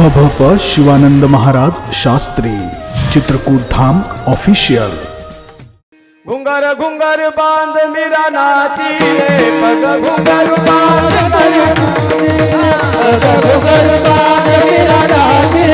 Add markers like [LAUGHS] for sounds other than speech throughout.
ह भ शिवानंद महाराज शास्त्री चित्रकूट धाम ऑफिशियल. घुंगर घुंगर बांध मीरा नाची रे पग घुंगर बांध भग भुगर बाण मेरा राजे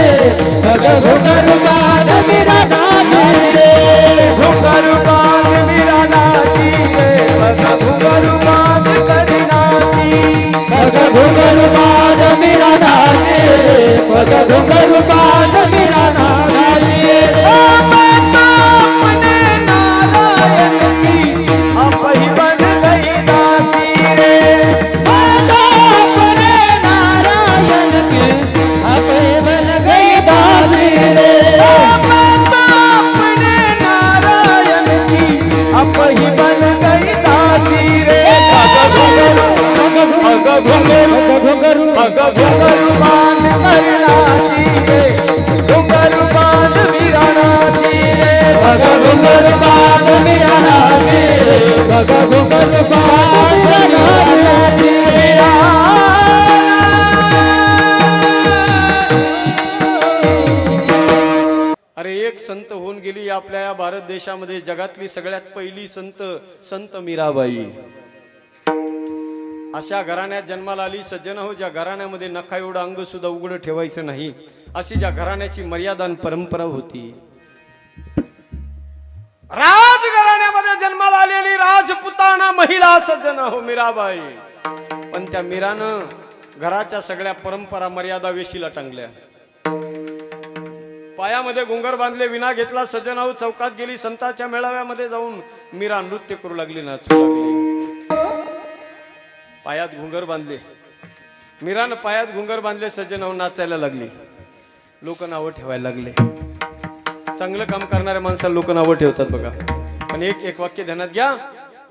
संत होऊन गेली आपल्या या भारत देशामध्ये जगातली सगळ्यात पहिली संत संत मीराबाई. अशा घराण्यात जन्माला आली सज्जन हो ज्या घराण्यामध्ये नखा एवढं अंग सुद्धा उघडं ठेवायचं नाही अशी ज्या घराण्याची मर्यादा परंपरा होती. राजघराण्यामध्ये जन्माला आलेली राजपुताना महिला सज्जन हो मीराबाई. पण त्या मीरानं घराच्या सगळ्या परंपरा मर्यादा वेशीला टांगल्या. पायामध्ये घुंगर बांधले विना घेतला सज्जनाऊ हो चौकात गेली संताच्या मेळाव्यामध्ये जाऊन मीरा नृत्य करू लागली नाचू लागली. पायात घुंगर बांधले. मीरानं पायात घुंगर बांधले सज्जनाऊ नाचायला लागली. लोक नावं ठेवायला लागले. चांगलं काम करणाऱ्या माणसाला लोक नावं ठेवतात बघा. पण एक एक वाक्य ध्यानात घ्या.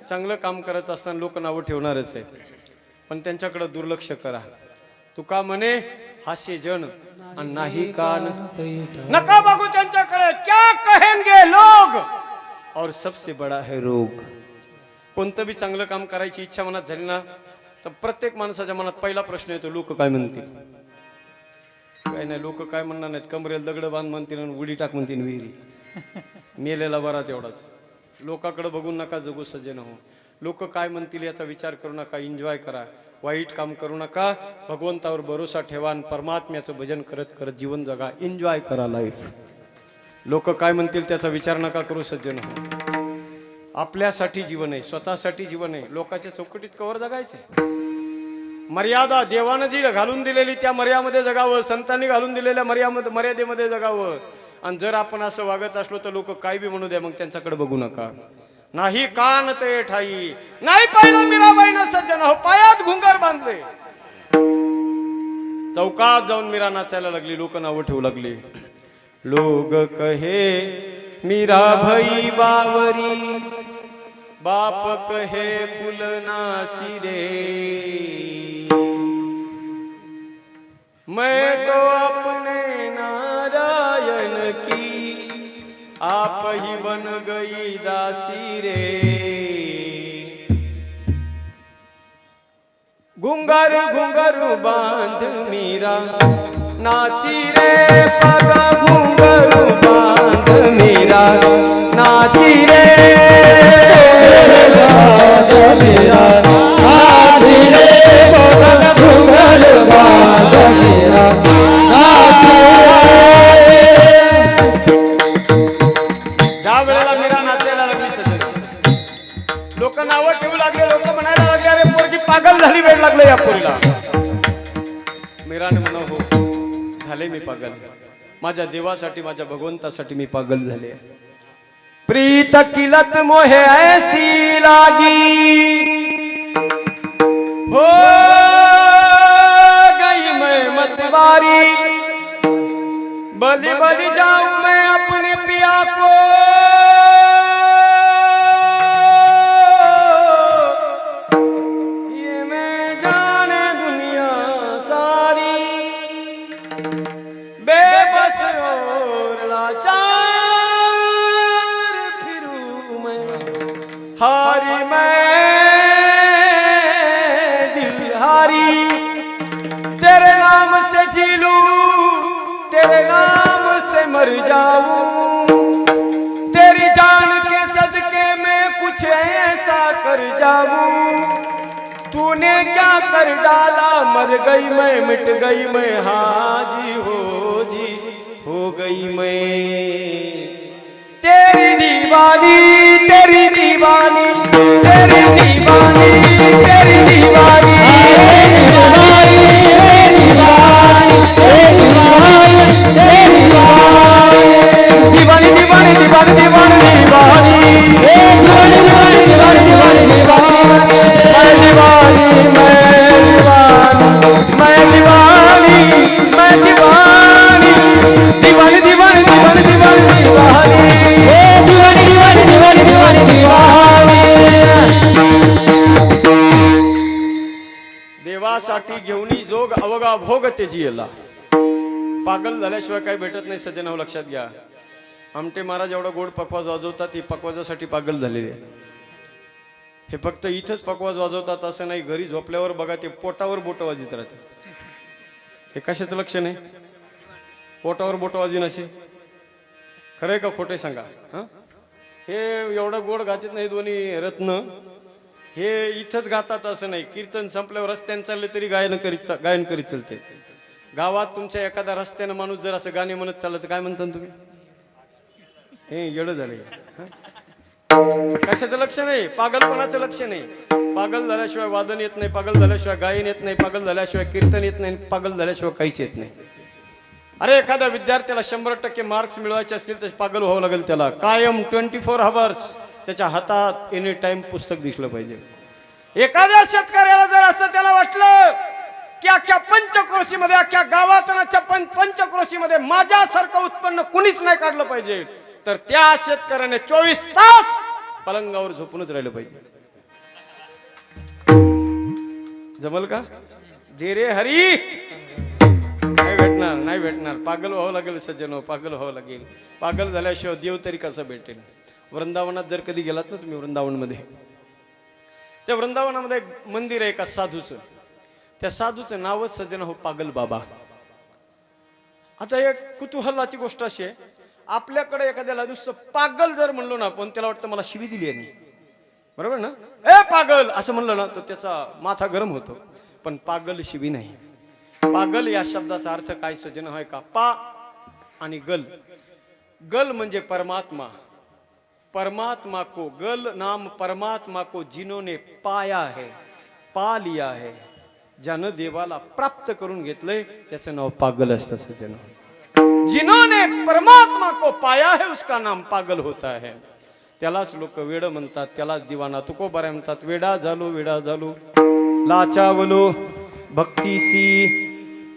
चांगलं काम करत असताना लोक नावं ठेवणारच आहे पण त्यांच्याकडे दुर्लक्ष करा. तुका म्हणे हास्य जण आणि नाही कान नका बघू त्यांच्याकडे. क्या कहेंगे लोग? और सबसे बडा है रोग. कोणतं बी चांगलं काम करायची इच्छा मनात झाली ना तर प्रत्येक माणसाच्या मनात पहिला प्रश्न येतो लोक काय म्हणतील? काय नाही लोक काय म्हणणार नाहीत? कमरेला दगड बांध म्हणतील आणि उडी टाक म्हणतील विहिरीत. [LAUGHS] मेलेला बराच एवढाच. लोकाकडे बघून नका जगू सज्जन हो. लोक काय म्हणतील याचा विचार करू नका एन्जॉय करा. वाईट काम करू नका. भगवंतावर भरोसा ठेवा आणि परमात्म्याचं भजन करत करत जीवन जगा. एन्जॉय करा लाईफ लोक काय म्हणतील त्याचा विचार नका करू सज्जन हो. आपल्यासाठी जीवन आहे स्वतःसाठी जीवन आहे. लोकांच्या चौकटीत कवर जगायचंय मर्यादा देवानं जी घालून दिलेली त्या मर्यामध्ये जगावं संतांनी घालून दिलेल्या मर्यामध्ये मर्यादेमध्ये जगावं. आणि जर आपण असं वागत असलो तर लोक काय बी म्हणू द्या मग त्यांच्याकडे बघू नका. नाही कान ते ठाई. नाही पाहिलं मीराबाईनं सज्जन. हो पायात घुंगर बांधले. चौकात जाऊन मीरा नाचायला लागली लोक नावं ठेवू लागले. लोग कहे मीराभाई बावरी बाप कहे कुलना सिरे। मैं तो अपने नारायण की, आप ही बन गई दासी रे। घुंगर घुंगर बाँध मीरा, नाची रे, पगा घुंगर बाँध मीरा, नाची रे। मेरा मेरा ज्या वेळेला मीरा नाचायला लागली लोक नावं ठेवू लागले लोक म्हणायला लागले अरे पोरगी पागल झाली वेळ लागलं या पोरीला. मीराने म्हणा हो झाले मी पागल. माझ्या देवासाठी माझ्या भगवंतासाठी मी पागल झाले प्रीत किलत मोहे ऐसी लागी। हो गई मैं मतवारी। बलि बलि जा मर जाऊँ। तेरी जान के सदके में कुछ ऐसा कर जाऊँ। तूने क्या कर डाला? मर गई मैं, मिट गई मैं। हाजी हो जी, हो गई मैं। तेरी दीवानी तेरी दीवानी। जोग अवगा भोग त्याची येला. पागल झाल्याशिवाय काही भेटत नाही सज्जन हो लक्षात घ्या. आमटे महाराज एवढा गोड पकवाज वाजवतात ती पकवाजासाठी पागल झालेली आहे. हे फक्त इथंच पकवाज वाजवतात असं नाही घरी झोपल्यावर बघा ते पोटावर बोट वाजित राहतात. हे कशाचं लक्ष नाही पोटावर बोट वाजिन असे? खरंय का खोटे सांगा हं? हे एवढं गोड घातत नाही दोन्ही रत्न. हे इथंच गातात असं नाही. कीर्तन संपल्यावर रस्त्यानं चालले तरी गायन करीत गायन करीत चालते. गावात तुमच्या एखाद्या रस्त्यानं माणूस जर असं गाणे म्हणत चाललं तर काय म्हणता तुम्ही? हे येडं झालंय. कशाचं लक्ष नाही पागलपणाचं लक्ष नाही पागल झाल्याशिवाय वादन येत नाही पागल झाल्याशिवाय गायन येत नाही पागल झाल्याशिवाय कीर्तन येत नाही पागल झाल्याशिवाय काहीच येत नाही. अरे एखाद्या विद्यार्थ्याला शंभर टक्के मार्क्स मिळवायचे असतील तर पागल व्हावं लागेल त्याला. कायम ट्वेंटी फोर हवर्स त्याच्या हातात एनी टाइम पुस्तक दिसलं पाहिजे. एखाद्या शेतकऱ्याला जर असं त्याला वाटलं की अख्ख्या पंचक्रोशीमध्ये अख्ख्या गावात आणि पं पंचक्रोशीमध्ये माझ्यासारखं उत्पन्न कुणीच नाही काढलं पाहिजे तर त्या शेतकऱ्याने चोवीस तास पलंगावर झोपूनच राहिलं पाहिजे. जमल का? दे रे हरी! नाही भेटणार नाही भेटणार. पागल व्हावं लागेल सज्जन पागल व्हावं लागेल. पागल झाल्याशिवाय देव तरी कसं भेटेल? वृंदावनात जर कधी गेलात ना तुम्ही वृंदावनमध्ये त्या वृंदावनामध्ये एक मंदिर आहे एका साधूचं. त्या साधूचं नावच सज्जन हो पागल बाबा. आता एक कुतूहलाची गोष्ट अशी आहे आपल्याकडे एखाद्याला नुसतं पागल जर म्हणलो ना पण त्याला वाटतं मला शिवी दिली यांनी. बरोबर ना? ए पागल! असं म्हणलं ना तर त्याचा माथा गरम होतो. पण पागल शिवी नाही. पागल या शब्दाचा अर्थ काय सजन आहे का? पा आणि गल. गल म्हणजे परमात्मा. परमात्मा को गल नाम परमात्मा को जिन्होंने पाया है पा लिया है ज्यानं देवाला प्राप्त करून घेतलंय त्याचं नाव पागल असतं सज्जन. जिन्होंने परमात्मा को पाया है उसका नाम पागल होता है. त्यालाच लोक वेड म्हणतात त्यालाच दिवाना तुको बऱ्या म्हणतात वेडा झालो वेडा झालो. लाचावलो भक्तीसी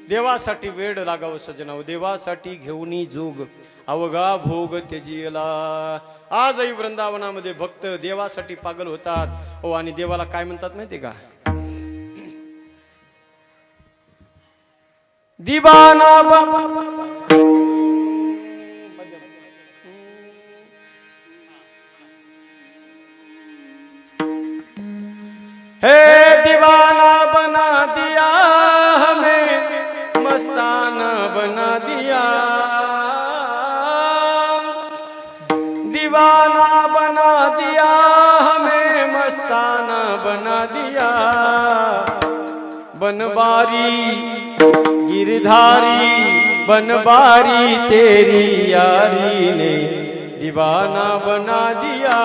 देवासाठी वेड लागावं सजनाव. देवासाठी घेऊनी जोग. अवघा भोग त्याजीला. आजही वृंदावनामध्ये भक्त देवासाठी पागल होतात. हो आणि देवाला काय म्हणतात माहिती का? दिवाना बना दिया। बनबारी गिरधारी बनबारी तेरी यारी ने दीवाना बना दिया।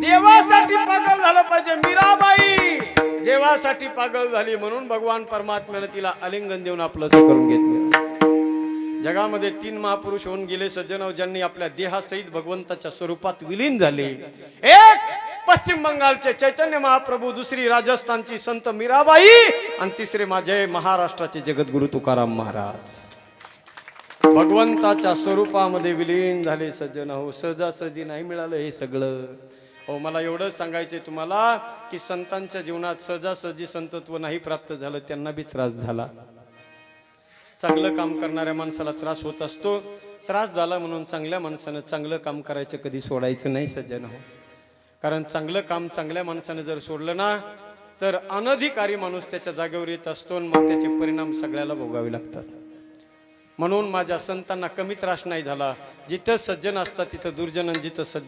देवासाठी पागल झालं पाहिजे मीराबाई। देवासाठी पागल झाली म्हणून भगवान परमात्म्याने तिला आलिंगन देऊन आपलं असं करून घेतलं. जगामध्ये तीन महापुरुष होऊन गेले. सज्जन ज्यांनी आपल्या देहासहित भगवंताच्या स्वरूपात विलीन झाले. एक पश्चिम बंगालचे चैतन्य महाप्रभू दुसरी राजस्थानची संत मीराबाई आणि तिसरे माझे महाराष्ट्राचे जगद्गुरु तुकाराम महाराज. भगवंताच्या स्वरूपामध्ये विलीन झाले सज्जन. हो सहजासहजी नाही मिळालं हे सगळं. हो मला एवढंच सांगायचंय तुम्हाला की संतांच्या जीवनात सहजासहजी संतत्व नाही प्राप्त झालं त्यांना बी त्रास झाला. चांगलं काम करणाऱ्या माणसाला त्रास होत असतो. त्रास झाला म्हणून चांगल्या माणसानं चांगलं काम करायचं कधी सोडायचं नाही सज्जन हो. कारण चांगलं काम चांगल्या माणसानं जर सोडलं ना तर अनधिकारी माणूस त्याच्या जागेवर येत असतो आणि मग त्याचे परिणाम सगळ्याला भोगावे लागतात. म्हणून माझ्या संतांना कमी त्रास नाही झाला. जिथं सज्जन असतात तिथं दुर्जन आणि जिथं सज्जन